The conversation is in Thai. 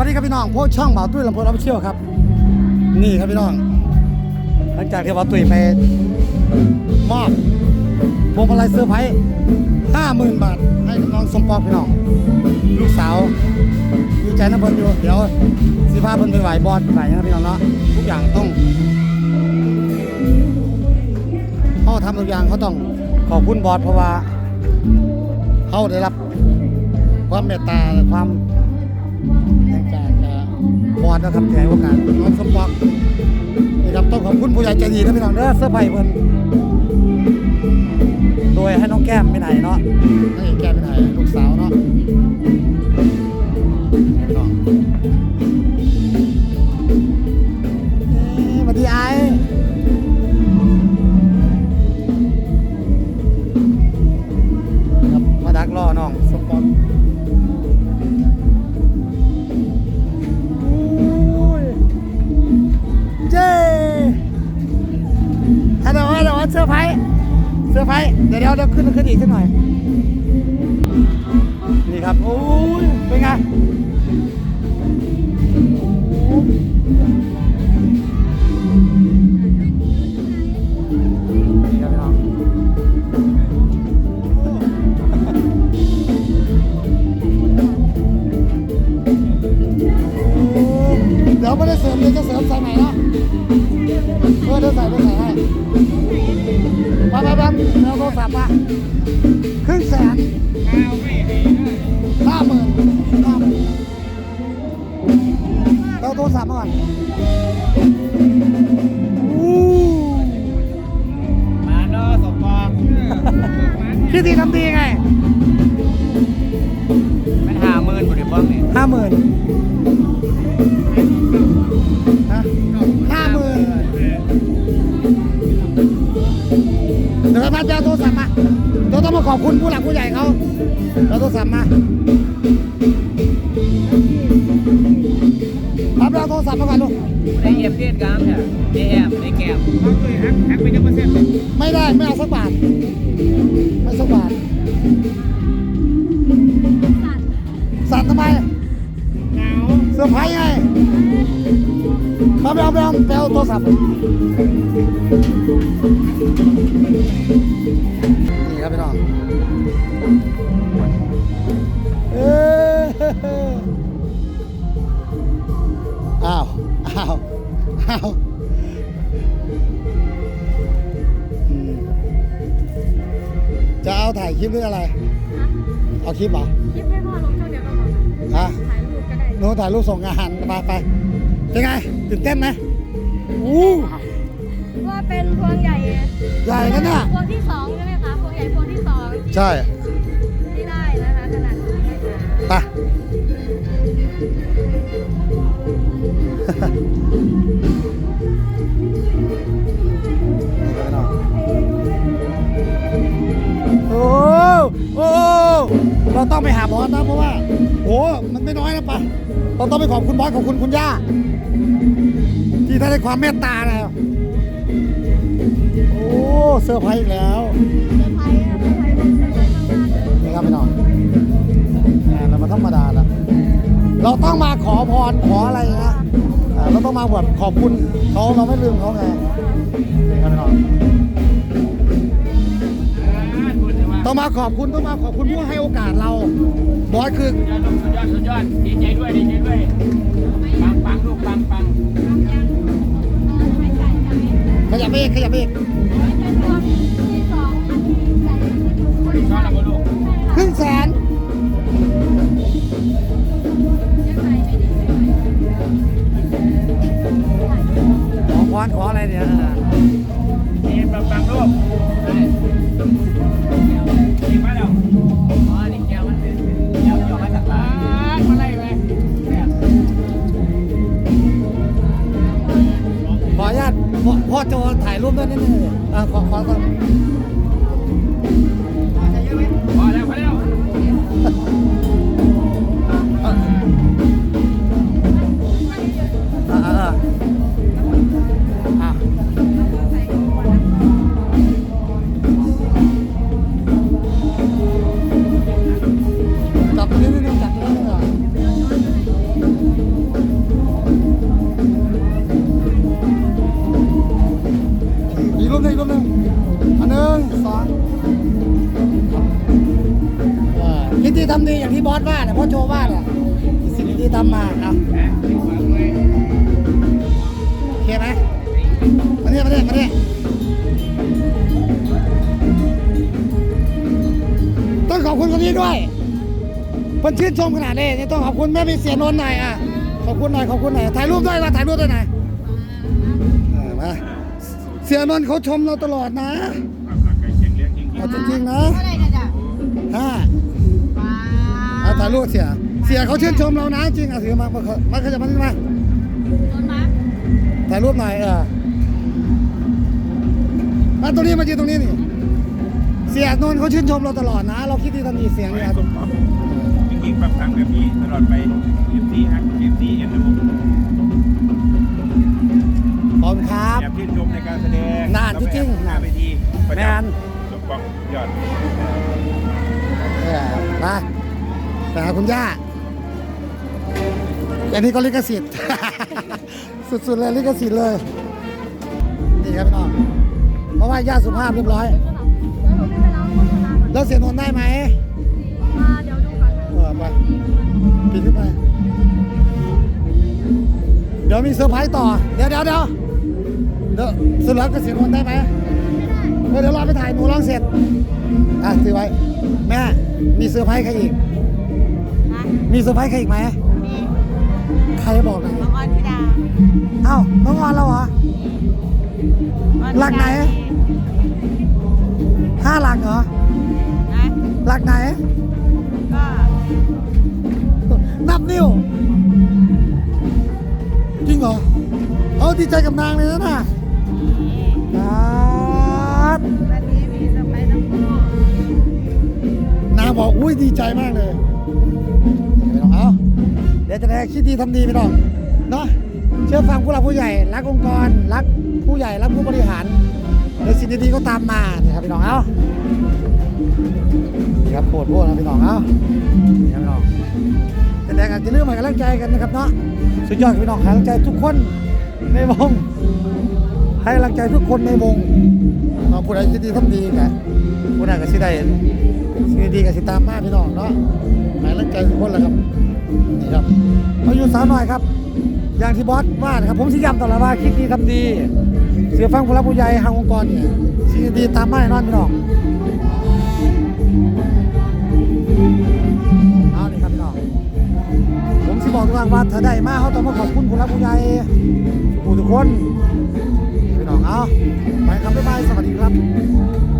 วัสดีครับพี่น้องพวกช่องเบาตุ้ยลำโพงรับเชี่ยวครับ นี่ครับพี่น้อง หลังจากที่เบาตุ้ยไปมอบพวงมาลัยเซอร์ไพรส์ห้าหมื่นบาทให้กับน้องสมปองพี่น้อง ลูกสาวดีใจนะเพิ่นอยู่เดี๋ยวสิพาเพิ่นไปไหวบอลไหวนะพี่น้องเนาะทุกอย่างต้องเขาทำทุกอย่างเขาต้องขอบคุณบอสเพราะว่าเขาได้รับความเมตตาความ อนนะครับที่ให้โอกาสน้องสมปองนะครับต้องขอบคุณผู้ใหญ่ใจดีนะพี่น้องเด้อเสื้อร์ไผ่เพิ่นโดยให้น้องแก้มไม่ไหนเนาะให้แก้มไม่ไหนลูกสาว อร์ไพรส์เดี๋ยวเดี๋ยวเดี๋ยวขึ้นขึ้นอีกสักหน่อย นี่ครับ โอ้ยเป็นไงนี่ครับพี่น้องเดี๋ยวไม่ได้เสริมเดี๋ยวจะเสริมใส่ใหม่นะเพื่อเดี๋ยวใส่เดี๋ยวใส่ให้ ศัพท์มาครึ่งแสนห้าหมื่นห้าหมื่นเอาโทรศัพท์มาก่อนอู้มาโนสมปองคิดดีทำดีไงมันหาหมื่นบริบ้างนี่ห้าหมื่น ขอบคุณผู้หลักผู้ใหญ่เขาเอาโทรศัพท์มาครับเราเอาโทรศัพท์มาก่อนลูกได้เอฟเดียดกามเนี่ยได้แอบได้แก้มเขาเคยแฮกแฮกไปจังเปอร์เซ็นต์ไม่ได้ไม่เอาสักบาทไม่สักบาทสั่นทำไมหนาวเซอร์ไพรส์ไงมาไปเอาไปเอาไปเอาโทรศัพท์ อ้าวอ้าวอืมจะเอาถ่ายคลิปหรืออะไร เอาคลิปเหรอ คลิปให้พ่อลงช่องเดียวก็พอฮะ ถ่ายรูปก็ได้หนูถ่ายรูปส่งงานไปไปเป็นไงตื่นเต้นไหมอู้ว่าเป็นพวงใหญ่ใหญ่นะเนี่ยพวงที่สองใช่ไหมคะพวงใหญ่พวงที่สองใช่ที่ได้นะคะขนาดนี้นะคะ ไป โอ้โอ้เราต้องไปหาบอสนะเพราะว่าโอ้มันไม่น้อยนะปะเราต้องไปขอบคุณบอสขอบคุณคุณย่า ที่ท่านให้ความเมตตานะโอ้เซอร์ไพรส์อีกแล้วเซอร์ไพรส์เซอร์ไพรส์เซอร์ไพรส์มากๆเลยนี่ครับพี่น้องเรามาธรรมดาแล้วเราต้องมาขอพรขออะไรนะ เราต้องมาแบบขอบคุณเขาเราไม่ลืมเขาไงนี่ครับพี่น้องต้องมาขอบคุณต้องมาขอบคุณผู้ให้โอกาสเรา บอสคือ สุดยอดสุดยอดดีใจด้วยดีใจด้วยปังปังลูกปังปังไม่ใช่ใช่ขยับไปอีกขยับไปอีกเป็นพวง อพรขออะไรเนี่ยนี่ปังปังลูกนี่มาแล้วอ๋อนี่แก้วมันเป็นแก้วจอมาจากร้านมาไล่ไปขออนุญาตพ่อพ่อโจถ่ายรูปด้วยนิดนึงอ่าขอขอขอพอแล้วพอแล้ว วาดอะสิ่งดีๆตามมาเอาโอเคไหมมาเนี่ยมาเนี่ยมาเนี่ยต้องขอบคุณคนนี้ด้วยเพิ่นชื่นชมขนาดนี้นี่ต้องขอบคุณแม่พี่เสียนนท์หน่อยอะขอบคุณหน่อยขอบคุณหน่อยถ่ายรูปด้วยมาถ่ายรูปด้วยหน่อยเออมาเสียนนท์เขาชมเราตลอดนะเอาจริงๆนะเท่าไหร่นะจ๊ะห้าว้าเอา ถ่ายรูปกับเสีย เสียเขาชื่นชมเรานะจริงเอาเสียมามามาเขาจะมานี่มาโดนมาร์คถ่ายรูปหน่อยเออมาตรงนี้มายืนตรงนี้นี่ เสียนนท์เขาชื่นชมเราตลอดนะ เราคิดดีทำดีเสียงเนี่ยสมบัติจริงๆบางครั้งแบบนี้ตลอดไปเอฟซีฮักเอฟซีเอ็นนะผมขอบคุณครับอยากชื่นชมในการแสดงนานจริงๆหน้าเวทีประแมจนำสมบัติยอดเออมา ไปหาคุณย่าอันนี้ก็ลิขสิทธิ์ สุดๆเลยลิขสิทธิ์เลย นี่ครับพี่น้อง เพราะว่าย่าสุภาพเรียบร้อย แล้วหนูไม่ไปล้างคนมาก่อนแล้วเสียนนท์ได้ไหมมาเดี๋ยวดูก่อนเออไปปิดขึ้นไป เดี๋ยวมีเซอร์ไพรส์ต่อ เดี๋ยวเดี๋ยวเดี๋ยวเดี๋ยวสุดแล้วก็เสียนนท์ได้ไหมเดี๋ยวรอไปถ่ายหนูร้องเสร็จ อะถือไว้ แม่ มีเซอร์ไพรส์ใครอีก มีเซอร์ไพรส์ใครอีกไหม มีใครบอกหน่อยน้องออนธิดาเอ้าน้องออนเราเหรอหลักไหน ห้าหลักเหรอ นะหลักไหน ก็นับนิ้ว จริงเหรอ เอาดีใจกับนางเลยนะน่ะนี่ครับวันนี้มีเซอร์ไพรส์ทั้งคู่นางบอกอุ้ยดีใจมากเลย จะได้คิดดีทำดีไปต้องเนาะเชื่อฟังผู้หลักผู้ใหญ่รักองค์กรรักผู้ใหญ่รักผู้บริหารเดี๋ยวสิ่งดีๆก็ตามมาเนี่ครับพี่น้องเอ้านี่ครับโปรดพวกนะพี่น้องเอ้านี่ครับพี่น้องแต่แดงอาจจะเรื่องใหม่กำลังใจกันนะครับเนาะสุดยอดพี่น้องให้กำลังใจทุกคนในวงให้กำลังใจทุกคนในวง เราผู้ใดคิดดีทำดีกันผู้ใดก็สิได้สิ่งดีๆก็สิตามมาพี่น้องเนาะห้กำลังใจทุกคนแหละครับนี่ครับมาอยู่สาวหน่อยครับ อย่างที่บอสว่านะครับผมสิย้ำตลอดว่าคิดดีทำดีเสียฟังผู้รักผู้ใหญ่ทางองค์กรเนี่ยสิ่งดีตามมาแน่นอนพี่น้องเอานี่ครับพี่น้องผมสิบอกทุกครั้งว่าถ้าได้มาเขาต้องมาขอบคุณผู้รักผู้ใหญ่ทุกผู้ทุกคน เอาไปครับบ๊ายบายสวัสดีครับ